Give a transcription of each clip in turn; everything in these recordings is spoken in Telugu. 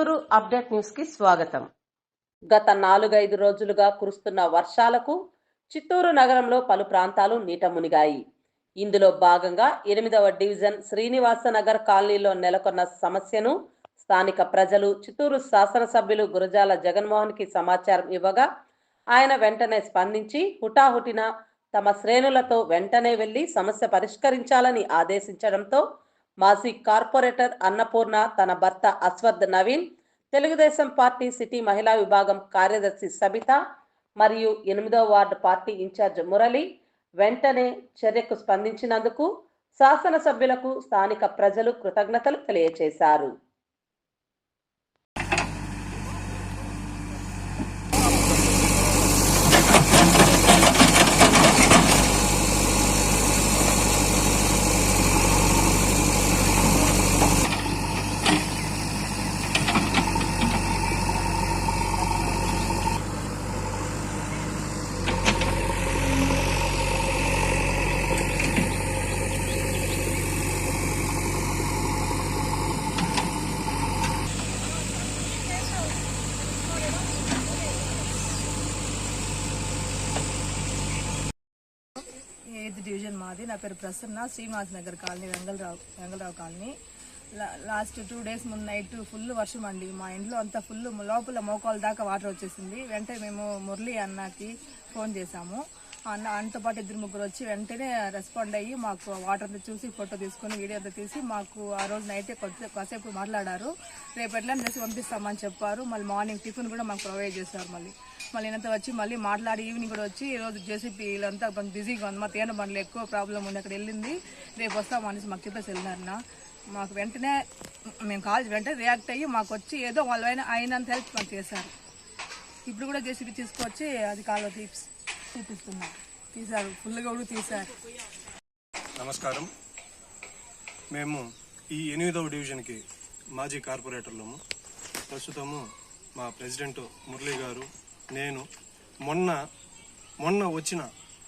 చిత్తూరు అప్డేట్ న్యూస్కి స్వాగతం. గత నాలుగైదు రోజులుగా కురుస్తున్న వర్షాలకు చిత్తూరు నగరంలో పలు ప్రాంతాలు నీట మునిగాయి. ఇందులో భాగంగా ఎనిమిదవ డివిజన్ శ్రీనివాస నగర్ కాలనీలో నెలకొన్న సమస్యను స్థానిక ప్రజలు చిత్తూరు శాసనసభ్యులు గురజాల జగన్మోహన్కి సమాచారం ఇవ్వగా ఆయన వెంటనే స్పందించి హుటాహుటిన తమ శ్రేణులతో వెంటనే వెళ్ళి సమస్య పరిష్కరించాలని ఆదేశించడంతో మాజీ కార్పొరేటర్ అన్నపూర్ణ తన భర్త అశ్వథ్ నవీన్ తెలుగుదేశం పార్టీ సిటీ మహిళా విభాగం కార్యదర్శి సబిత మరియు ఎనిమిదో వార్డు పార్టీ ఇన్ఛార్జ్ మురళి వెంటనే చర్యకు స్పందించినందుకు శాసనసభ్యులకు స్థానిక ప్రజలు కృతజ్ఞతలు తెలియజేశారు ఎయిత్ డివిజన్ మాది. నా పేరు Prasanna Srinivas Nagar colony Vengalrao Vengalrao colony. Last two days ముందు నైట్ ఫుల్ వర్షం అండి. మా ఇంట్లో అంతా ఫుల్ లోపల మోకాల దాకా వాటర్ వచ్చేసింది. వెంటనే మేము మురళి అన్నకి ఫోన్ చేశాము. అన్న ఆయనతో పాటు ఇద్దరు ముగ్గురు వచ్చి వెంటనే రెస్పాండ్ అయ్యి మాకు వాటర్ అంతా చూసి ఫోటో తీసుకొని వీడియో అంతా తీసి మాకు ఆ రోజు నైటే కొద్దిసేపు మాట్లాడారు. రేపు ఎట్లా చేసి పంపిస్తామని చెప్పారు. మళ్ళీ మార్నింగ్ టిఫిన్ కూడా మాకు ప్రొవైడ్ చేశారు మళ్ళీ. మళ్ళీ ఈయనతో వచ్చి మళ్ళీ మాట్లాడి ఈవినింగ్ కూడా వచ్చి ఈ రోజు జేసీపీ వీళ్ళంతా కొంచెం బిజీగా ఉంది. మా తేనె బండ్లు ఎక్కువ ప్రాబ్లం ఉంది. అక్కడ వెళ్ళింది. రేపు వస్తాం అనేసి మాకు చెప్పేసి వెళ్ళినారన్న. మాకు వెంటనే మేము కాల్ వెంటనే రియాక్ట్ అయ్యి మాకు వచ్చి ఏదో వాళ్ళైనా అయినంత హెల్ప్ మాకు చేశారు. ఇప్పుడు కూడా జేసీబీ తీసుకొచ్చి అది కాలువ తీపి చూపిస్తున్నారు తీశారు. ఫుల్గా కూడా తీశారు. నమస్కారం. మేము ఈ ఎనిమిదవ డివిజన్కి మాజీ కార్పొరేటర్లము. ప్రస్తుతము మా ప్రెసిడెంట్ మురళీ గారు నేను మొన్న మొన్న వచ్చిన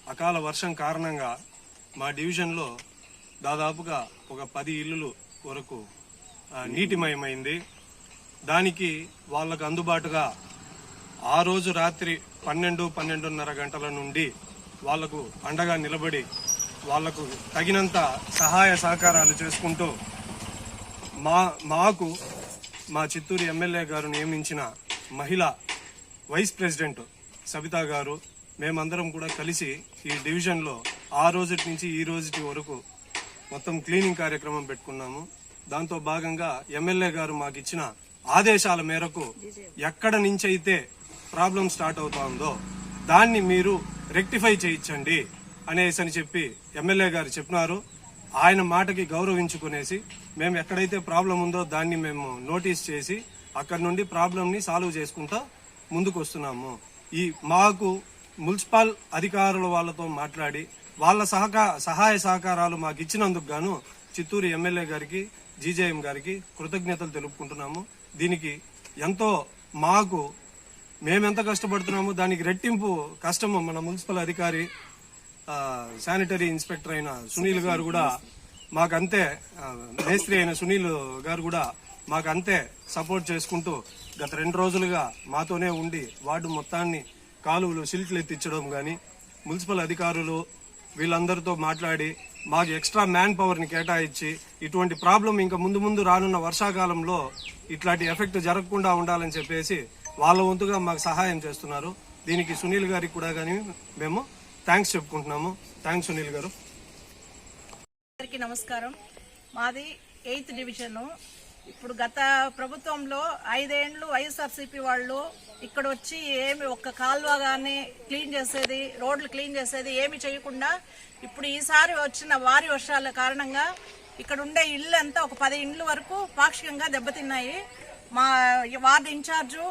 అకాల వర్షం కారణంగా మా డివిజన్లో దాదాపుగా ఒక పది ఇల్లులు వరకు నీటిమయమైంది. దానికి వాళ్ళకు అందుబాటుగా ఆ రోజు రాత్రి పన్నెండు పన్నెండున్నర గంటల నుండి వాళ్ళకు అండగా నిలబడి వాళ్ళకు తగినంత సహాయ సహకారాలు చేసుకుంటూ మా మాకు మా చిత్తూరు ఎమ్మెల్యే గారు నియమించిన మహిళ వైస్ ప్రెసిడెంట్ సబితా గారు మేమందరం కూడా కలిసి ఈ డివిజన్లో ఆ రోజుటి నుంచి ఈ రోజుటి వరకు మొత్తం క్లీనింగ్ కార్యక్రమం పెట్టుకున్నాము. దాంతో భాగంగా ఎమ్మెల్యే గారు మాకు ఇచ్చిన ఆదేశాల మేరకు ఎక్కడ నుంచి అయితే ప్రాబ్లం స్టార్ట్ అవుతోందో దాన్ని మీరు రెక్టిఫై చేయించండి అనేసి అని చెప్పి ఎమ్మెల్యే గారు చెప్పినారు. ఆయన మాటకి గౌరవించుకునేసి మేము ఎక్కడైతే ప్రాబ్లం ఉందో దాన్ని మేము నోటీస్ చేసి అక్కడ నుండి ప్రాబ్లంని సాల్వ్ చేసుకుంటా ముందుకు వస్తున్నాము ఈ మాకు మున్సిపల్ అధికారుల వాళ్ళతో మాట్లాడి వాళ్ళ సహకా సహాయ సహకారాలు మాకు ఇచ్చినందుకు గాను చిత్తూరు ఎమ్మెల్యే గారికి జీజేఎం గారికి కృతజ్ఞతలు తెలుపుకుంటున్నాము. దీనికి ఎంతో మాకు మేమెంత కష్టపడుతున్నాము దానికి రెట్టింపు కష్టము మన మున్సిపల్ అధికారి శానిటరీ ఇన్స్పెక్టర్ అయిన సునీల్ గారు కూడా మాకంతే మేస్త్రి అయిన సునీల్ గారు కూడా మాకంతే సపోర్ట్ చేసుకుంటూ గత రెండు రోజులుగా మాతోనే ఉండి వార్డు మొత్తాన్ని కాలువలు సిల్ట్లు ఎత్తించడం కానీ మున్సిపల్ అధికారులు వీళ్ళందరితో మాట్లాడి మాకు ఎక్స్ట్రా మ్యాన్ పవర్ని కేటాయించి ఇటువంటి ప్రాబ్లం ఇంకా ముందు ముందు రానున్న వర్షాకాలంలో ఇట్లాంటి ఎఫెక్ట్ జరగకుండా ఉండాలని చెప్పేసి వాళ్ళ వంతుగా మాకు సహాయం చేస్తున్నారు. దీనికి సునీల్ గారికి కూడా కానీ మేము థ్యాంక్స్ చెప్పుకుంటున్నాము. థ్యాంక్స్ సునీల్ గారు. అందరికీ నమస్కారం. మాది ఎయిత్ డివిజను. ఇప్పుడు గత ప్రభుత్వంలో ఐదేండ్లు వైఎస్ఆర్సీపీ వాళ్ళు ఇక్కడ వచ్చి ఏమి ఒక్క కాల్వ కానీ క్లీన్ చేసేది రోడ్లు క్లీన్ చేసేది ఏమి చేయకుండా ఇప్పుడు ఈసారి వచ్చిన వారి వర్షాల కారణంగా ఇక్కడ ఉండే ఇల్లు అంతా ఒక పది ఇండ్ల వరకు పాక్షికంగా దెబ్బతిన్నాయి. మా వార్డు ఇన్ఛార్జు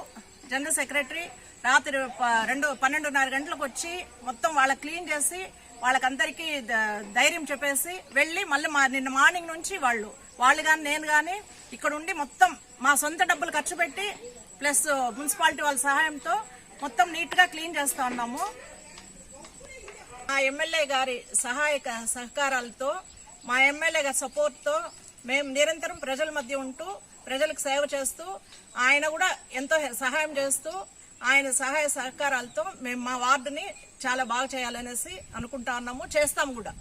జనరల్ సెక్రటరీ రాత్రి ప- రెండు పన్నెండున్నర గంటలకు వచ్చి మొత్తం వాళ్ళ క్లీన్ చేసి వాళ్ళకందరికీ ద- ధైర్యం చెప్పేసి వెళ్ళి మళ్ళీ నిన్న మార్నింగ్ నుంచి వాళ్ళు వాళ్ళు కానీ నేను కానీ ఇక్కడ ఉండి మొత్తం మా సొంత డబ్బులు ఖర్చు పెట్టి ప్లస్ మున్సిపాలిటీ వాళ్ళ సహాయంతో మొత్తం నీట్గా క్లీన్ చేస్తూ ఉన్నాము. మా ఎమ్మెల్యే గారి సహాయక సహకారాలతో మా ఎమ్మెల్యే గారి సపోర్ట్తో మేము నిరంతరం ప్రజల మధ్య ఉంటూ ప్రజలకు సేవ చేస్తూ ఆయన కూడా ఎంతో సహాయం చేస్తూ ఆయన సహాయ సహకారాలతో మేము మా వార్డుని చాలా బాగా చేయాలనేసి అనుకుంటా ఉన్నాము. చేస్తాము కూడా.